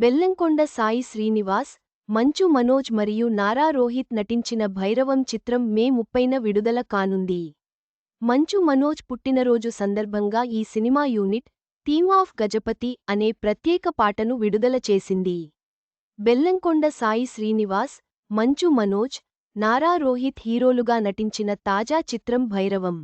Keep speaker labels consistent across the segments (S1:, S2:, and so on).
S1: బెల్లంకొండ సాయి శ్రీనివాస్ మంచు మనోజ్ మరియు నారా రోహిత్ నటించిన భైరవం చిత్రం మే ముప్పైన విడుదల కానుంది. మంచు మనోజ్ పుట్టినరోజు సందర్భంగా ఈ cinema unit theme of Gajapati అనే ప్రత్యేక పాటను విడుదల చేసింది. బెల్లంకొండ సాయి శ్రీనివాస్ మంచు మనోజ్ నారా రోహిత్ హీరోలుగా నటించిన తాజా చిత్రం భైరవం.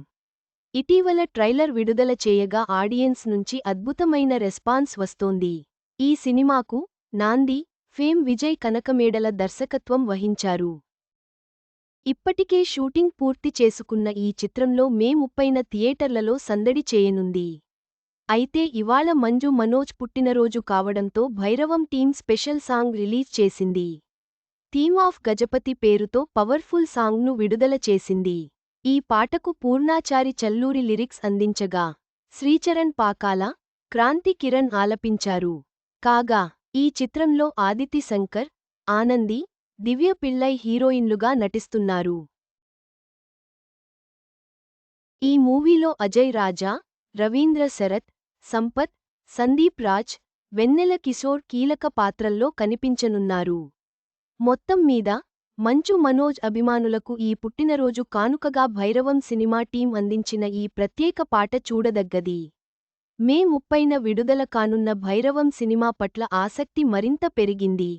S1: ఇటీవల ట్రైలర్ విడుదల చేయగా ఆడియన్స్ నుంచి అద్భుతమైన రెస్పాన్స్ వస్తోంది. ఈ సినిమాకు నాంది ఫేమ్ విజయ్ కనకమేడల దర్శకత్వం వహించారు. ఇప్పటికే షూటింగ్ పూర్తి చేసుకున్న ఈ చిత్రంలో మే ముప్పైన థియేటర్లలో సందడి చేయనుంది. అయితే ఇవాళ మంజు మనోజ్ పుట్టినరోజు కావడంతో Bhairavam team special song release చేసింది. థీమ్ ఆఫ్ గజపతి పేరుతో పవర్ఫుల్ సాంగ్ను విడుదల చేసింది. ఈ పాటకు పూర్ణాచారి చల్లూరి లిరిక్స్ అందించగా శ్రీచరణ్ పాకాల క్రాంతి కిరణ్ ఆలపించారు. కాగా ఈ చిత్రంలో ఆదితి శంకర్ ఆనంది దివ్య పిళ్ళై హీరోయిన్లుగా నటిస్తున్నారు. ఈ మూవీలో అజయ్ రాజా రవీంద్ర శరత్ సంపత్ సందీప్ రాజ్ వెన్నెల కిషోర్ కీలక పాత్రల్లో కనిపించనున్నారు. మొత్తం మీద మంచు మనోజ్ అభిమానులకు ఈ పుట్టినరోజు కానుకగా భైరవం సినిమా టీం అందించిన ఈ ప్రత్యేక పాట చూడదగ్గది. మే ముప్పైన విడుదల కానున్న భైరవం సినిమా పట్ల ఆసక్తి మరింత పెరిగింది.